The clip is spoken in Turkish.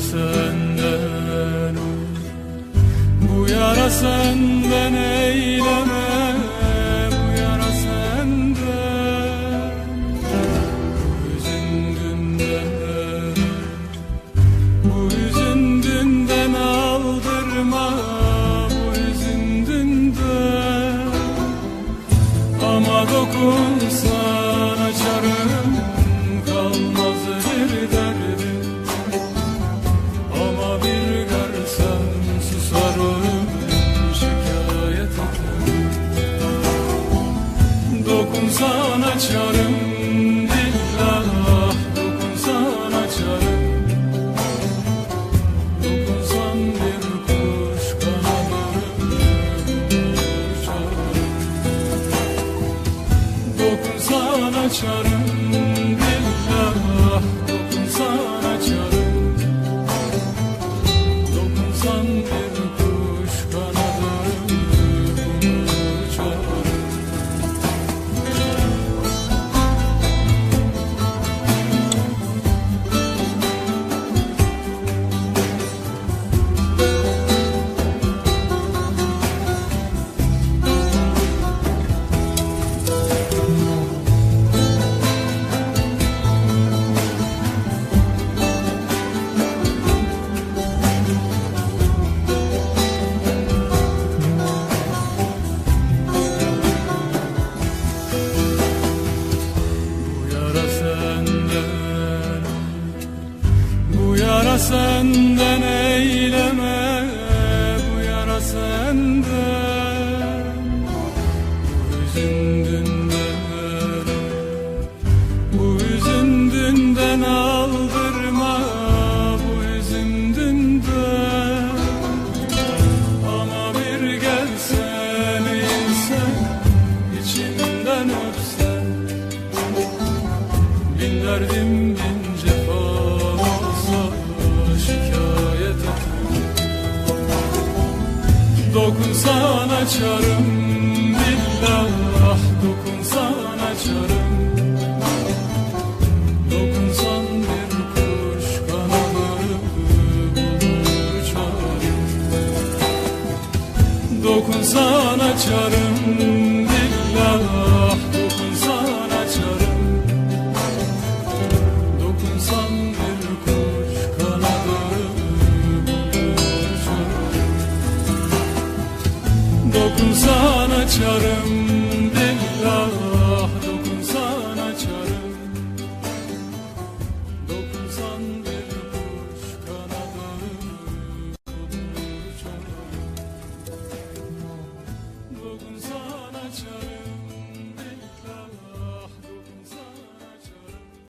yara senden Bu yara senden eylemem Dokunsan açarım billah dokunsan açarım. Dokunsan bir kuş kanadını uçarım Dokunsan açarım billah dokunsan açarım. Dokunsan senden eyleme Bu yara senden. Bu hüzün dünden Bu hüzün dünden aldırma Bu hüzün dünden Ama bir gelsen insen içimden öpsen. Bin derdim bin Dokunsan açarım billah dokunsan açarım. Dokunsan bir kuş kanadını bulur uçarım Dokunsan açarım Dokunsan açarım billah dokunsan açarım. Dokunsan